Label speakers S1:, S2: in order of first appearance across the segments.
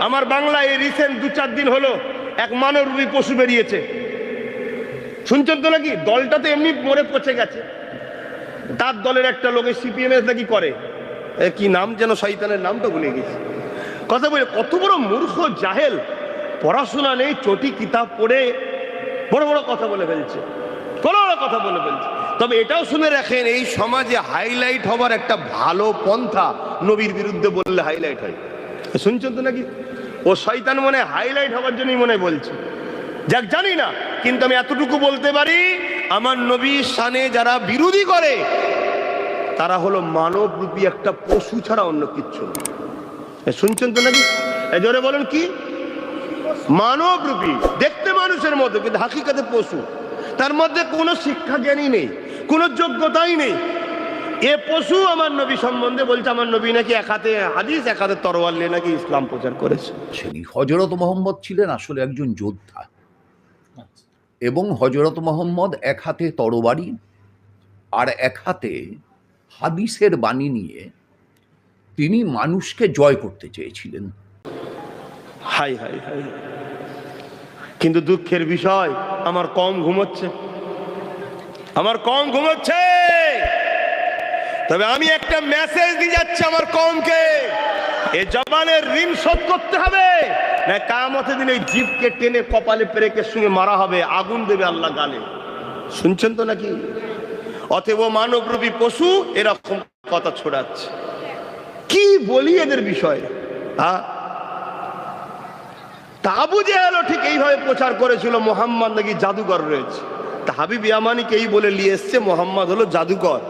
S1: আমার বাংলায় এই রিসেন্ট দু চার দিন হলো এক মানবরূপী পশু বেরিয়েছে। শুনছেন তো নাকি? দলটা তো এমনি মরে পচে গেছে। তার দলের একটা লোক সিপিএম এস নাকি করে। কি নাম যেন শয়তানের নামটা ভুলে গেছি। কথা বলে, কত বড় মূর্খ জাহেল, পড়াশোনা নেই, চটি কিতাব পড়ে, বড় বড় কথা বলে ফেলছে। বড় বড় কথা বলে ফেলছে। তবে এটাও শুনে রাখেন, এই সমাজে হাইলাইট হবার একটা ভালো পন্থা নবীর বিরুদ্ধে বললে হাইলাইট হয়। শুনছেন তো নাকি? ও শয়তান মনে হাইলাইট হওয়ার জন্যই মনে বলছে। যাক, জানি না, কিন্তু আমি এতটুকু বলতে পারি, আমার নবী সানে যারা বিরোধী করে, তারা হলো মানব রূপী একটা পশু ছাড়া অন্য কিচ্ছু শুনছেন তো নাকি? জোরে বলেন কি? মানব রূপী দেখতে মানুষের মতো, কিন্তু হাকিকাতে পশু। তার মধ্যে কোনো শিক্ষা জ্ঞানই নেই, কোনো যোগ্যতাই নেই। এ পশু আমার নবী সম্বন্ধে বলছে আমার নবী নাকি এক হাতে হাদিস এক হাতে তরোয়াল নিয়ে নাকি ইসলাম প্রচার করেছে।
S2: সেই হজরত মোহাম্মদ ছিলেন আসলে একজন যোদ্ধা। এবং হজরত মোহাম্মদ এক হাতে তরবারি আর এক হাতে হাদিসের বাণী নিয়ে তিনি মানুষকে জয় করতে চেয়েছিলেন।
S1: হাই হাই হাই। কিন্তু দুঃখের বিষয় আমার কম ঘুমোচ্ছে। আমার কম ঘুমোচ্ছে! তবে আমি একটা মেসেজ দিয়ে যাচ্ছি আমার কমকে। এ জবানের ঋণ শোধ করতে হবে, না কামতে দিন এই জীবকে টেনে কপালে পেরেকের সঙ্গে মারা হবে, আগুন দেবে আল্লাহ গালে। শুনছেন তো নাকি? অতএব মানবরূপী পশু এরকম কথা ছড়াচ্ছে। কি বলি এদের বিষয়ে? হ্যাঁ তা আবু জেহেলও ঠিক এইভাবে প্রচার করেছিল, মোহাম্মদ নাকি জাদুকর রয়েছে। তা হাবিব এই বলে নিয়ে এসছে, মোহাম্মদ হলো জাদুকর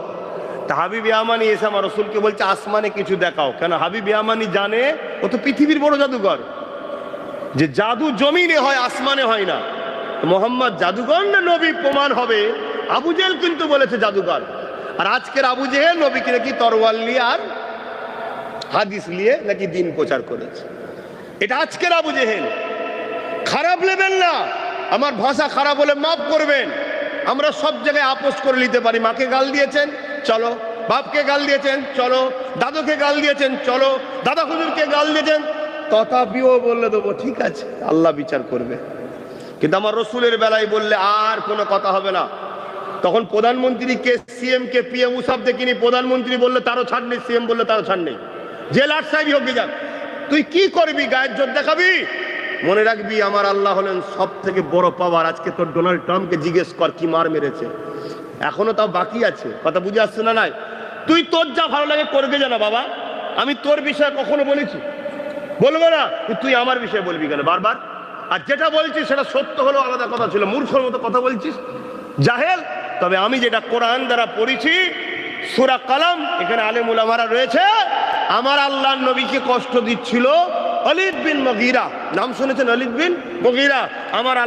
S1: তা হাবিব ইয়ামানি এসে আমার রসুলকে বলছে, আসমানে কিছু দেখাও। কেন? হাবিব ইয়ামানি জানে, ও তো পৃথিবীর বড় জাদুঘর। যে জাদু জমিনে হয়, আসমানে হয় না। মোহাম্মদ জাদুকর না নবী প্রমাণ হবে? আবু কিন্তু বলেছে জাদুঘর। আর আজকের আবু জেহেল নবীকে নাকি তরোয়াল নিয়ে আর হাদিস নিয়ে নাকি দিন প্রচার করেছে। এটা আজকের আবু জেহেল। খারাপ নেবেন না। আমার ভাষা খারাপ হলে মাফ করবেন। আমরা সব জায়গায় আপোষ করে নিতে পারি। মাকে গাল দিয়েছেন। চলো। বাপকে গাল দিয়েছেন, চলো। দাদুকে গাল দিয়েছেন, চলো। দাদা হুজুরকে গাল দিয়েছেন। তথাপিও বললে দেবো, ঠিক আছে, আল্লাহ বিচার করবে। কিন্তু আমার রসুলের বেলায় বললে আর কোনো কথা হবে না। তখন প্রধানমন্ত্রী কে, সিএম কে, পিএম উসাব দেখিনি প্রধানমন্ত্রী বললে তারও ছাড় নেই, সিএম বললে তারও ছাড় নেই। যে লাট সাহেবই হোক যাক। তুই কি করবি, গায়ের জোর দেখাবি? মনে রাখবি, আমার আল্লাহ হলেন সব থেকে বড় পাওয়ার। আজকে তোর ডোনাল্ড ট্রাম্পকে জিজ্ঞেস কর, কি মার মেরেছে। এখনও তাও বাকি আছে। কথা বুঝে আসছে না নাই? তুই তোর যা ভালো লাগে করবে জানা বাবা। আমি তোর বিষয়ে কখনো বলেছি। বলব না তুই আমার বিষয়ে বলবি কেন? বারবার। আর যেটা বলছিস সেটা সত্য হলো আলাদা কথা ছিল। মূর্খর মতো কথা বলছিস। জাহেল, তবে আমি যেটা কোরআন দ্বারা পড়েছি, সুরা কালাম, এখানে আলেমুল আমারা রয়েছে। আমার আল্লাহ নবীকে কষ্ট দিচ্ছিল অলিদ বিন মগিরা। নাম শুনেছেন অলিদ বিন মগিরা? আমার